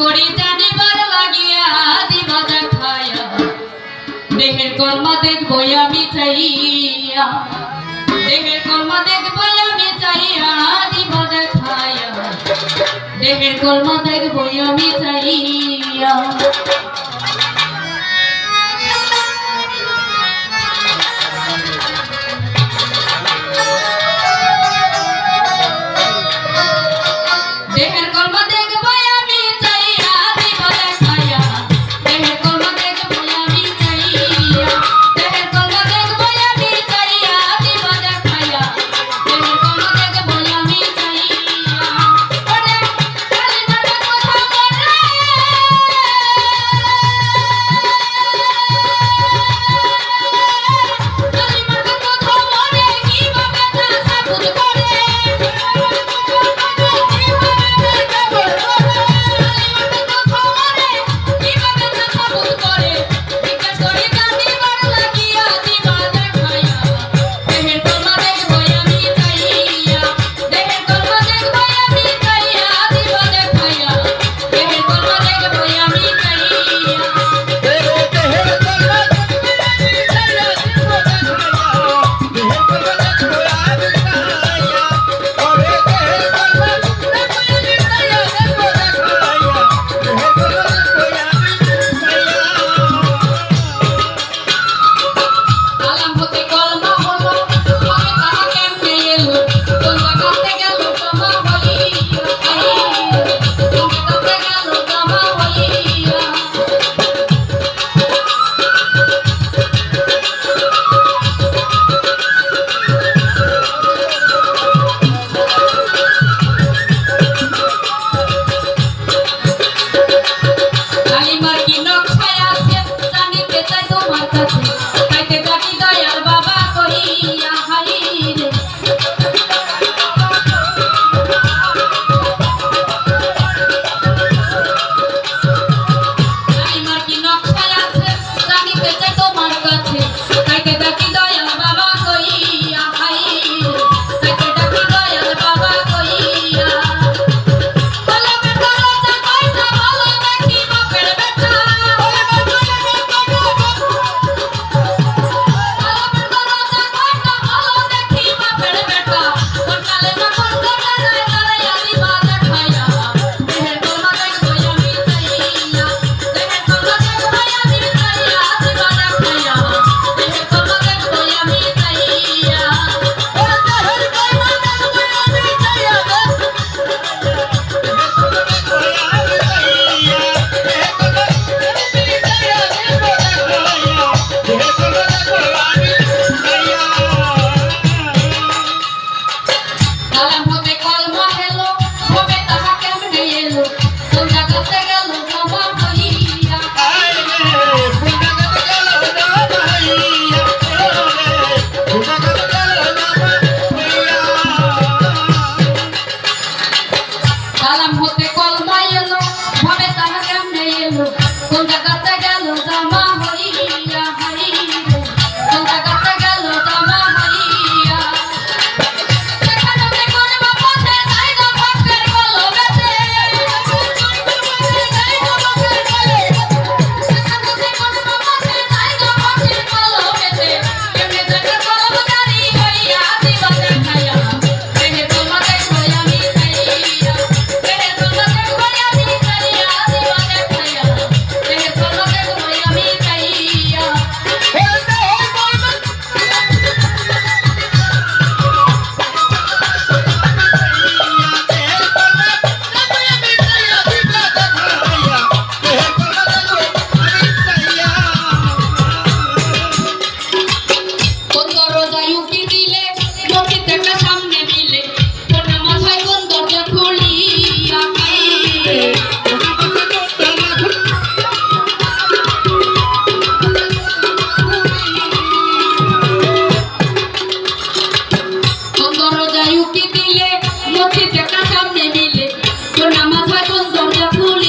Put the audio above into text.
করি জানিবার লাগিয়া দিবাজা খায়া দেহের কর্মা দেখবই আমি চাইয়া। দেহের কর্মা দেখবই আমি চাইয়া দিবাজা খায়া দেহের কর্মা দেখবই আমি চাইয়া। চোখে দেখা সামনে মিলে তোর নামাজ হয় কোন দরজা খুলে